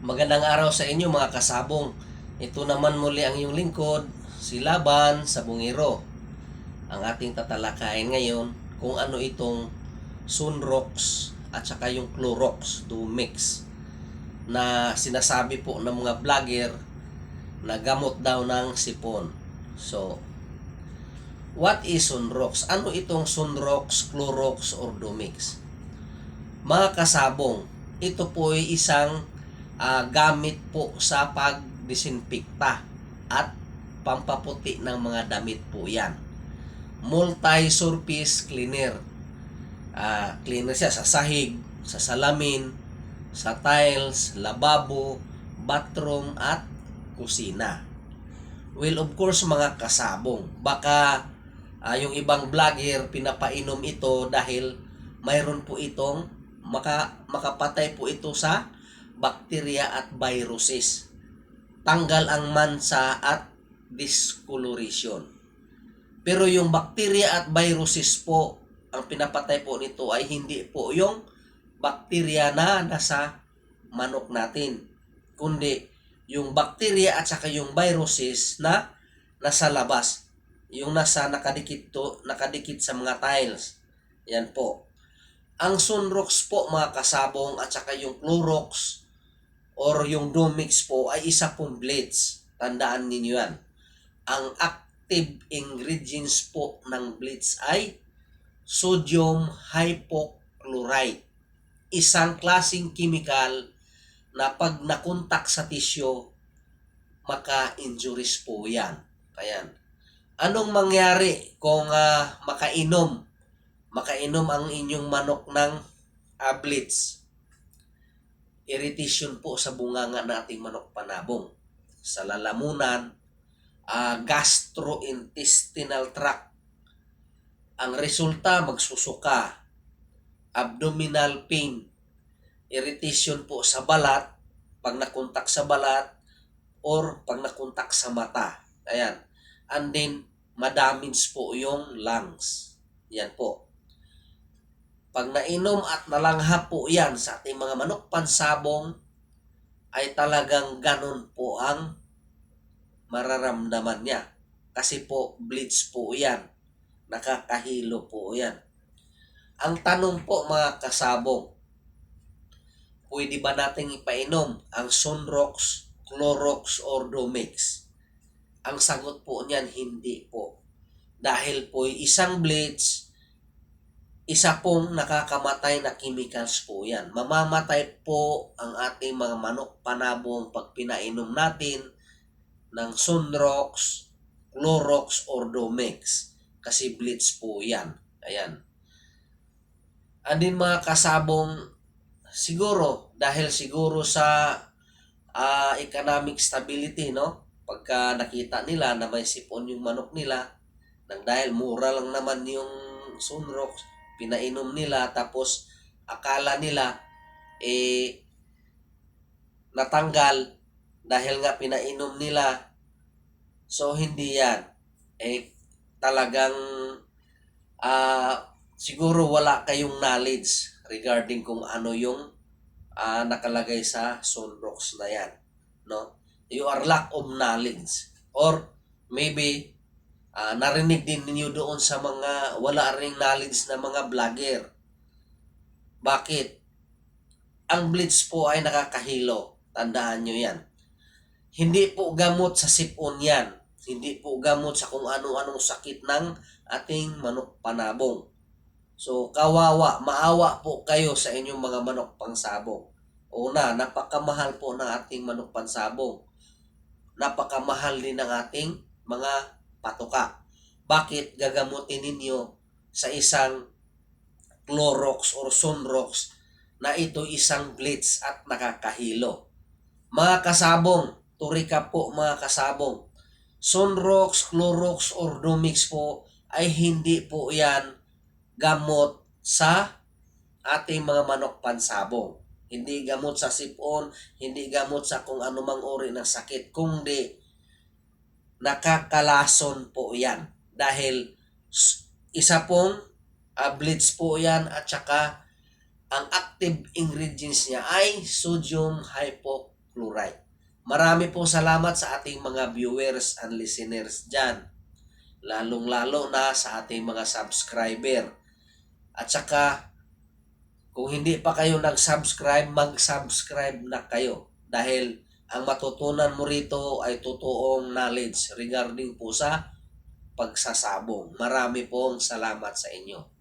Magandang araw sa inyo mga kasabong. Ito naman muli ang iyong lingkod, si Laban sa Bungiro. Ang ating tatalakayin ngayon kung ano itong Sunrox at saka yung Clorox Dumix na sinasabi po ng mga vlogger na gamot daw ng sipon. So, what is Sunrox? Ano itong Sunrox, Clorox, or Dumix? Mga kasabong, ito po ay isang ah, gamit po sa pagdisinfekta at pampaputi ng mga damit po yan. Multi-surface cleaner. Ah, cleaner siya sa sahig, sa salamin, sa tiles, lababo, bathroom at kusina. Well, of course, mga kasabong, baka ah, yung ibang vlogger pinapainom ito dahil mayroon po itong maka, makapatay po ito sa bacteria at viruses. Tanggal ang mansa at discoloration. Pero yung bacteria at viruses po, ang pinapatay po nito ay hindi po yung bacteria na nasa manok natin. Kundi yung bacteria at saka yung viruses na nasa labas. Yung nasa nakadikit to, nakadikit sa mga tiles. Yan po. Ang Sunrox po mga kasabong at saka yung Clorox or yung Domix po ay isa pong bleach. Tandaan ninyo yan. Ang active ingredients po ng bleach ay sodium hypochlorite. Isang klasing chemical na pag nakontak sa tissue, maka-injuries po yan. Ayan. Anong mangyari kung ah, makainom? Makainom ang inyong manok ng ah, bleach irritation po sa bunganga ng ating manok panabong. Sa lalamunan, ah, gastrointestinal tract. Ang resulta, magsusuka, abdominal pain, irritation po sa balat, pag nakontak sa balat, or pag nakontak sa mata. Ayan. And then, madamage po yung lungs. Yan po. Pag nainom at nalanghap po yan sa ating mga manok pansabong, ay talagang ganun po ang mararamdaman niya. Kasi po, bleach po yan. Nakakahilo po yan. Ang tanong po mga kasabong, pwede ba nating ipainom ang Sunrox, Clorox, or Domix? Ang sagot po niyan, hindi po. Dahil po isang bleach, isa pong nakakamatay na chemicals po yan. Mamamatay po ang ating mga manok panabong pag pinainom natin ng Sunrox, Clorox, or Domix. Kasi bleach po yan. Ayan. And din mga kasabong, siguro, dahil siguro sa ah, economic stability, no? Pagka nakita nila na may sipon yung manok nila, nang dahil mura lang naman yung Sunrox, pinainom nila tapos akala nila eh natanggal dahil nga pinainom nila. So hindi yan. Eh talagang ah siguro wala kayong knowledge regarding kung ano yung ah, nakalagay sa sunrox na yan no? You are lack of knowledge. Or maybe Ah, narinig din ninyo doon sa mga wala ring knowledge na mga vlogger. Bakit? Ang bleach po ay nakakahilo. Tandaan nyo yan. Hindi po gamot sa sipon yan. Hindi po gamot sa kung ano-anong sakit ng ating manok panabong. So, kawawa, maawa po kayo sa inyong mga manok pangsabong. Una, napakamahal po ng ating manok pansabong. Napakamahal din ng ating mga patuka. Bakit gagamutin ninyo sa isang Clorox or Sunrox na ito isang bleach at nakakahilo? Mga kasabong, recap po mga kasabong, Sunrox, Clorox, or Domix po ay hindi po yan gamot sa ating mga manok pansabong. Hindi gamot sa sipon, hindi gamot sa kung anumang uri ng sakit, kundi nakakalason po yan. Dahil isa pong uh, bleach po yan at saka ang active ingredients niya ay sodium chloride. Marami po salamat sa ating mga viewers and listeners dyan. Lalong-lalo na sa ating mga subscriber. At saka, kung hindi pa kayo nag-subscribe, mag-subscribe na kayo. Dahil ang matutunan mo rito ay totoong knowledge regarding po sa pagsasabong. Marami pong salamat sa inyo.